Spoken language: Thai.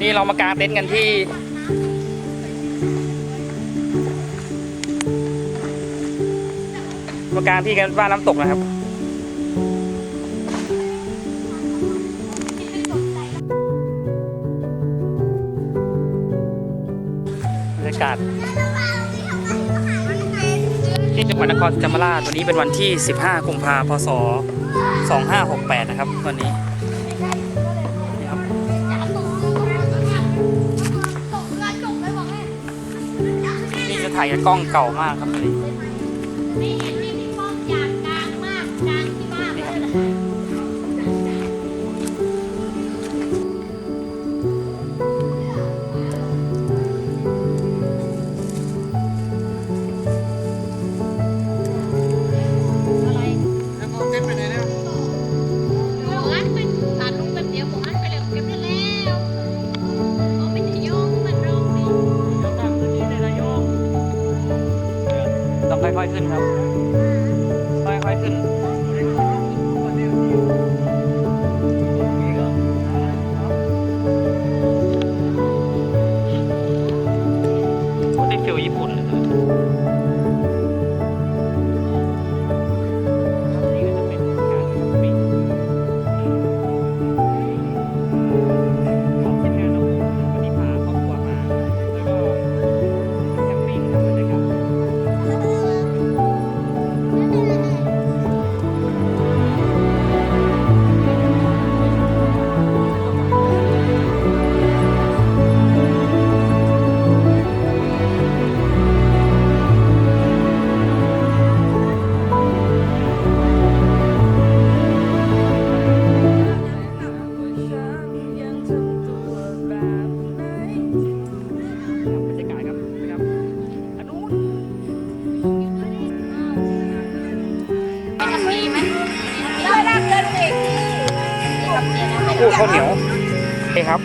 นี่เรามากางเต็นท์กันที่ มากางที่กันบ้านน้ำตกนะครับบรรยากาศที่จังหวัดนครศรีธรรมราชวันนี้เป็นวันที่ 15 กุมภาพันธ์ พศ 2568 นะครับวันนี้ ถ่ายกับกล้องเก่ามากครับนี่ ค่อยๆขึ้นครับ ค่อยๆขึ้น กู้ข้าวเหนียวโอเคครับ